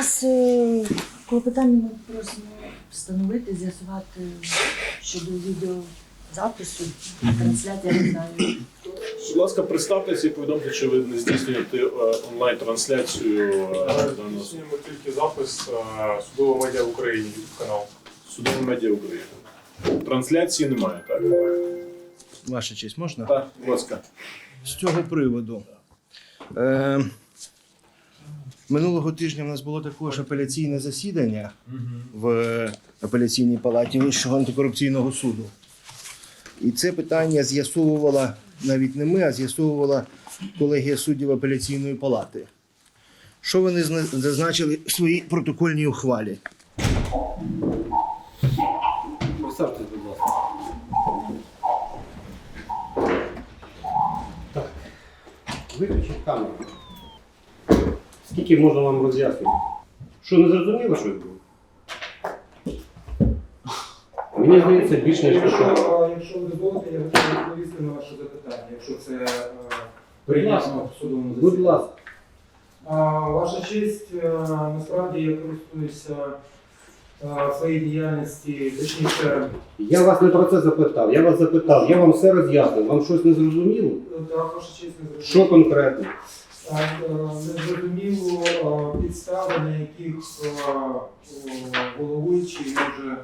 нас е, клопотання ми просимо встановити, з'ясувати щодо відеозапису, трансляції, я не знаю. Будь ласка, представтеся і повідомте, чи ви не здійснюєте е, онлайн-трансляцію е, даного Здійснюємо тільки запис е, судового медіа в Україні YouTube канал. судового медіа України. Трансляції немає, так? Ваша честь, можна? Так, будь ласка. З цього приводу. Е, минулого тижня в нас було також апеляційне засідання в апеляційній палаті Вищого антикорупційного суду. І це питання з'ясовувала навіть не ми, а з'ясовувала колегія суддів апеляційної палати. Що вони зазначили в своїй протокольній ухвалі? Представтесь, будь ласка. Так. Виключіть камеру. Скільки можна вам роз'яснити? Що не зрозуміло, що було? Мені здається, більш ніж що. Якщо, якщо ви дозволите, я готовий відповісти на ваше запитання, якщо це е, прийнятно в судовому Будь ласка. Ваша честь, е, насправді я користуюся е, своїй діяльності, точніше, Я вас не про це запитав. Я вас запитав, я вам все роз'яснив. Вам щось не зрозуміло? е, так, ваша честь не Що конкретно? А, е, Не зрозуміло е, підстави, на яких е, головуючий може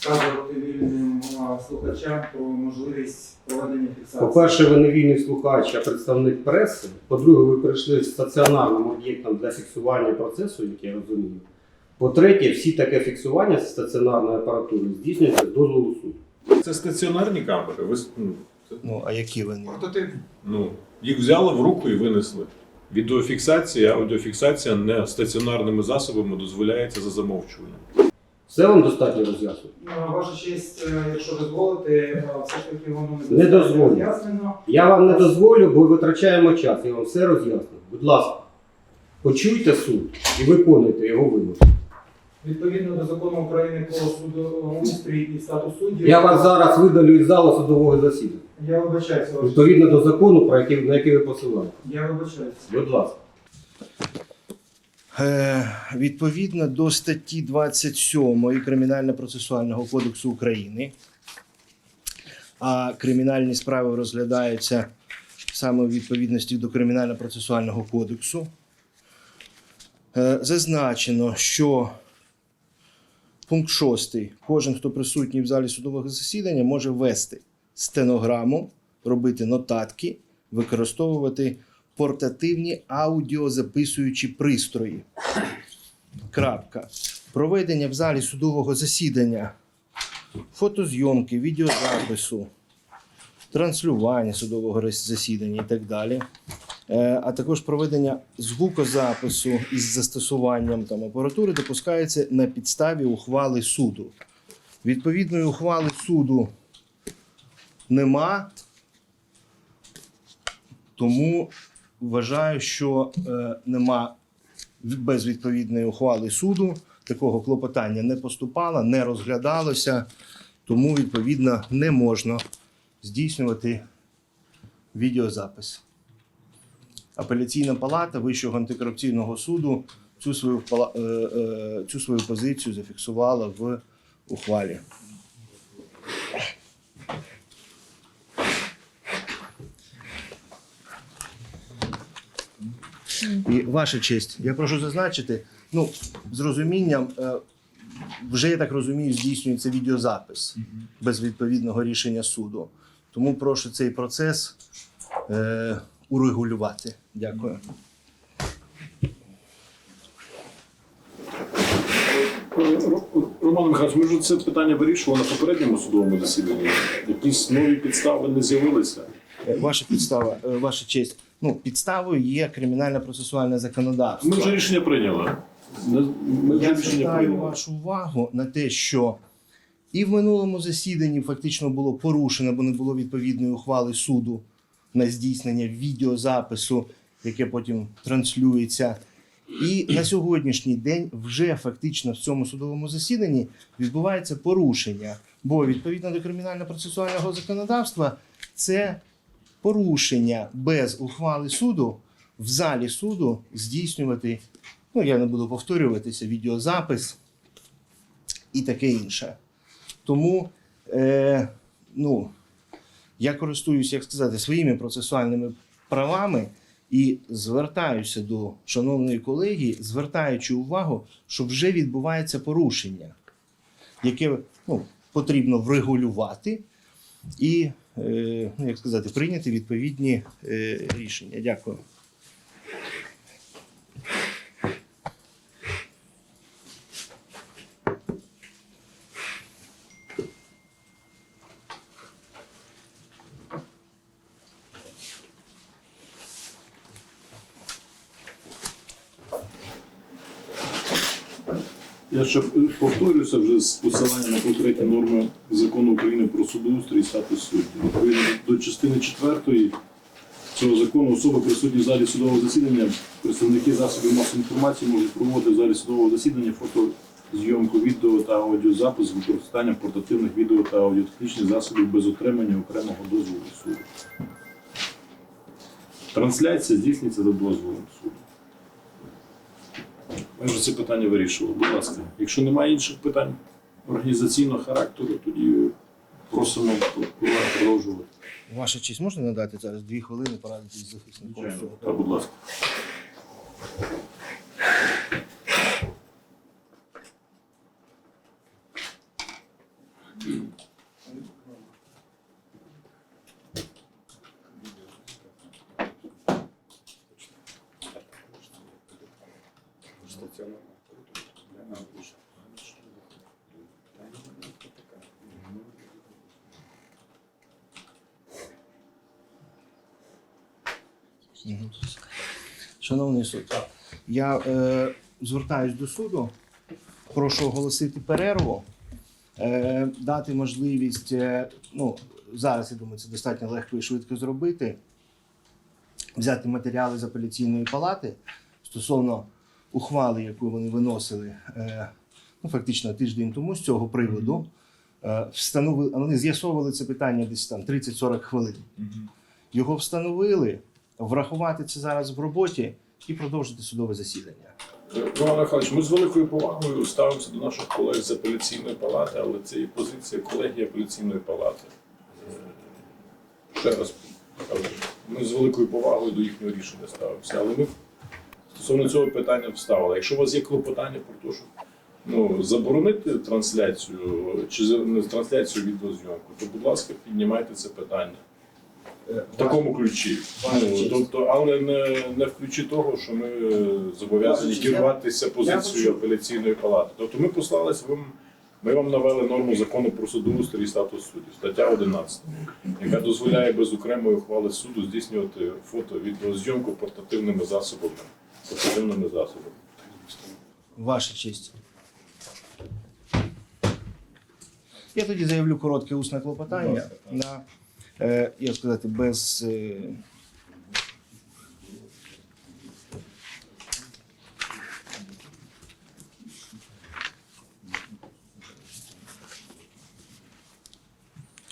вказувати вільним слухачам про можливість проведення фіксації. По-перше, ви не вільний слухач, а представник преси. По-друге, ви прийшли з стаціонарним об'єктом для фіксування процесу, як я розумію. По-третє, всі таке фіксування з стаціонарної апаратури здійснюється з дозволу суду. Це стаціонарні камери. Ви ну, Ну, а які вони? ну, їх взяли в руку і винесли. Відеофіксація, аудіофіксація не стаціонарними засобами дозволяється за замовчуванням. Все вам достатньо роз'яснено? Ваша честь, е, якщо дозволите, е, все ж таки воно Не дозволю. Я вам не дозволю, бо витрачаємо час. Я вам все роз'яснив. Будь ласка, почуйте суд і виконуйте його вимоги. Відповідно до закону України про судоустрій і статус суддів. Я вас зараз видалю із залу судового засідання. Я вибачаюся, Відповідно до закону, про який, на який ви посилаєте. Я вибачаюся. Будь ласка. Е, Відповідно до статті 27 Кримінально-процесуального кодексу України, а кримінальні справи розглядаються саме у відповідності до Кримінально-процесуального кодексу, е, зазначено, що пункт 6. Кожен, хто присутній в залі судового засідання, може вести стенограму, робити нотатки, використовувати портативні аудіозаписуючі пристрої. Крапка. Проведення в залі судового засідання, фотозйомки, відеозапису, транслювання судового засідання і так далі. Е, А також проведення звукозапису із застосуванням там, апаратури допускається на підставі ухвали суду. Відповідної ухвали суду нема, тому вважаю, що е, нема без відповідної ухвали суду. Такого клопотання не поступало, не розглядалося, тому відповідно не можна здійснювати відеозапис. Апеляційна палата Вищого антикорупційного суду цю свою, е, е, цю свою позицію зафіксувала в ухвалі. І ваша честь, я прошу зазначити, ну, з розумінням, е, вже я так розумію, здійснюється відеозапис без відповідного рішення суду. Тому прошу цей процес е, урегулювати. Дякую. Роман Михайлович, ми вже це питання вирішували на попередньому судовому засіданні. Якісь нові підстави не з'явилися. Е, Ваша підстава, е, ваша честь. Ну, підставою є кримінально-процесуальне законодавство. Ми вже рішення прийняли. Ми вже Я рішення прийняли. вашу увагу на те, що і в минулому засіданні фактично було порушено, бо не було відповідної ухвали суду на здійснення відеозапису, яке потім транслюється. І на сьогоднішній день вже фактично в цьому судовому засіданні відбувається порушення. Бо відповідно до кримінально-процесуального законодавства це порушення без ухвали суду в залі суду здійснювати Ну, я не буду повторюватися, відеозапис і таке інше. Тому е, ну, я користуюсь, як сказати, своїми процесуальними правами і звертаюся до шановної колеги, звертаючи увагу, що вже відбувається порушення, яке ну, потрібно врегулювати і, як сказати, прийняти відповідні е, рішення. Дякую. Я ще повторюся вже з посиланням на конкретні норми закону України про судоустрій і статус суддів. Відповідно до частини 4 цього закону особи присутні в залі судового засідання, представники засобів масової інформації можуть проводити в залі судового засідання фотозйомку, відео та аудіозапис з використанням портативних відео та аудіотехнічних засобів без отримання окремого дозволу суду. Трансляція здійснюється за дозволом суду. Ми вже це питання вирішували. Будь ласка, якщо немає інших питань організаційного характеру, тоді просимо продовжувати. Ваша честь, можна надати зараз дві хвилини порадитись з захисником? Так, будь ласка. Шановний суд, я е, звертаюсь до суду. Прошу оголосити перерву, е, дати можливість. Е, ну, зараз я думаю, це достатньо легко і швидко зробити. Взяти матеріали з апеляційної палати стосовно ухвали, яку вони виносили е, ну, фактично тиждень тому з цього приводу. Е, встановили, вони з'ясовували це питання десь там 30-40 хвилин. Його встановили, врахувати це зараз в роботі і продовжити судове засідання. Роман Михайлович, ми з великою повагою ставимося до наших колег з апеляційної палати, але це і позиція колегії апеляційної палати. Ще раз ми з великою повагою до їхнього рішення ставимося. Але ми стосовно цього питання вставили. Якщо у вас є клопотання про те, що ну, заборонити трансляцію чи трансляцію відеозйомку, то, будь ласка, піднімайте це питання. В такому ключі. Ну, тобто, але не, не в ключі того, що ми е, зобов'язані керуватися позицією апеляційної палати. Тобто ми послалися вам, ми вам навели норму закону про судоустрій і статус суддів, стаття 11, яка дозволяє без окремої ухвали суду здійснювати фото, відеозйомку портативними засобами. Портативними засобами. Ваша честь. Я тоді заявлю коротке усне клопотання на, як сказати, без. Е,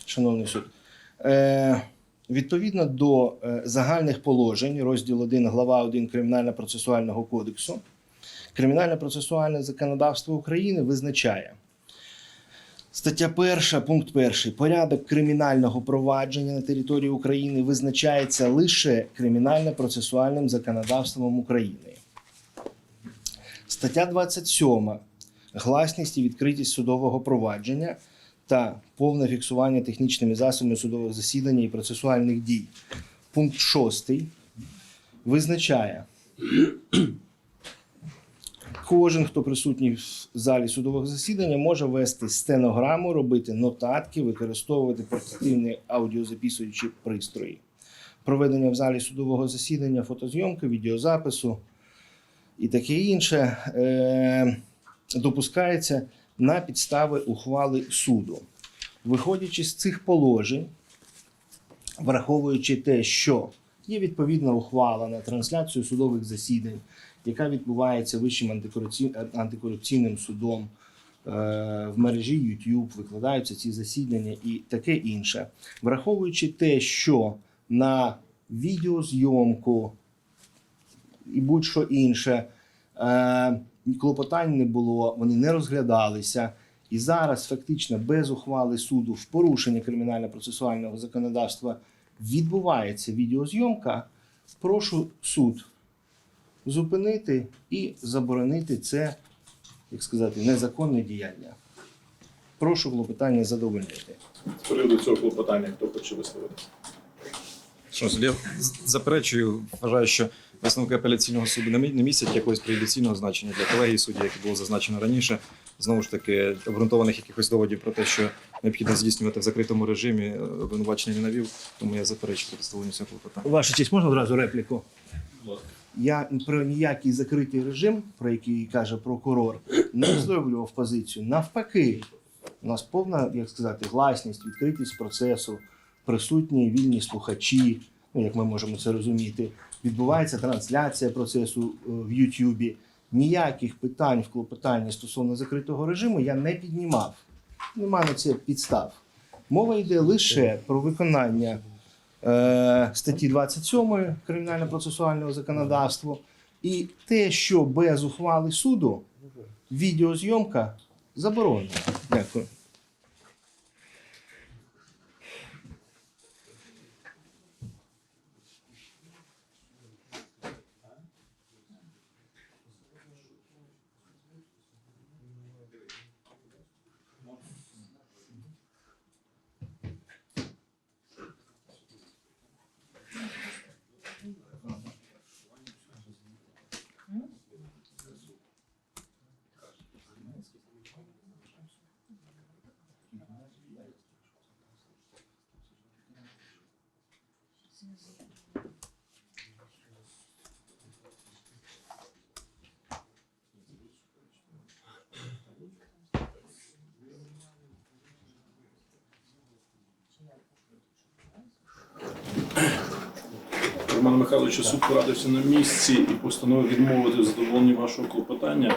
Шановний суд. Е, відповідно до е, загальних положень, розділ 1, глава 1 Кримінально-процесуального кодексу, Кримінальне процесуальне законодавство України визначає стаття 1, пункт 1. Порядок кримінального провадження на території України визначається лише кримінально-процесуальним законодавством України. Стаття 27. Гласність і відкритість судового провадження та повне фіксування технічними засобами судового засідання і процесуальних дій. Пункт 6 визначає Кожен, хто присутній в залі судового засідання, може вести стенограму, робити нотатки, використовувати портативні аудіозаписуючі пристрої. Проведення в залі судового засідання, фотозйомки, відеозапису і таке інше е- допускається на підстави ухвали суду. Виходячи з цих положень, враховуючи те, що є відповідна ухвала на трансляцію судових засідань, яка відбувається Вищим антикорупці- антикорупційним судом е, в мережі YouTube, викладаються ці засідання і таке інше. Враховуючи те, що на відеозйомку і будь-що інше Е, клопотань не було, вони не розглядалися. І зараз фактично без ухвали суду в порушення кримінально-процесуального законодавства відбувається відеозйомка. Прошу суд зупинити і заборонити це, як сказати, незаконне діяння. Прошу клопотання задовольнити. З приводу цього клопотання, хто хоче висловитися? Що я заперечую, вважаю, що висновки апеляційного суду не мі- містять якогось преюдиційного значення для колегії судді, яке було зазначено раніше. Знову ж таки, обґрунтованих якихось доводів про те, що необхідно здійснювати в закритому режимі, е, обвинувачення не навів, тому я заперечую представленню цього клопотання. Ваша честь, можна одразу репліку? Я про ніякий закритий режим, про який каже прокурор, не висловлював позицію. Навпаки, у нас повна, як сказати, гласність, відкритість процесу, присутні вільні слухачі, ну як ми можемо це розуміти. Відбувається трансляція процесу е, в Ютубі. Ніяких питань в клопотанні стосовно закритого режиму я не піднімав. Нема на це підстав. Мова йде лише про виконання статті 27 кримінально-процесуального законодавства і те, що без ухвали суду відеозйомка заборонена. Дякую. Роман Михайлович, суд порадився на місці і постановив відмовити в задоволенні вашого клопотання,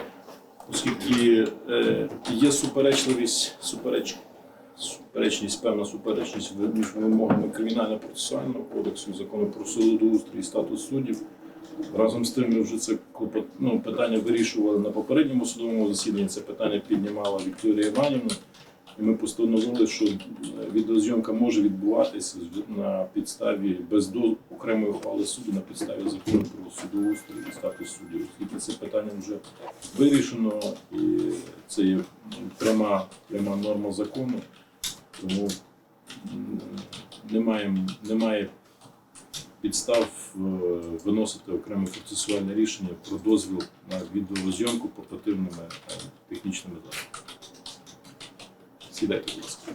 оскільки е, є суперечливість, супереч, суперечність, певна суперечність між вимогами кримінально-процесуального кодексу, закону про судоустрій статус суддів. Разом з тим, ми вже це ну, питання вирішували на попередньому судовому засіданні. Це питання піднімала Вікторія Іванівна. І ми постановили, що е, відеозйомка може відбуватися на підставі без до окремої ухвали суду на підставі закону про судоустрій і статус суддів. Оскільки це питання вже вирішено, і це є пряма, пряма норма закону, тому немає, немає підстав е, виносити окреме процесуальне рішення про дозвіл на відеозйомку портативними е, технічними засобами. Сідайте, будь ласка.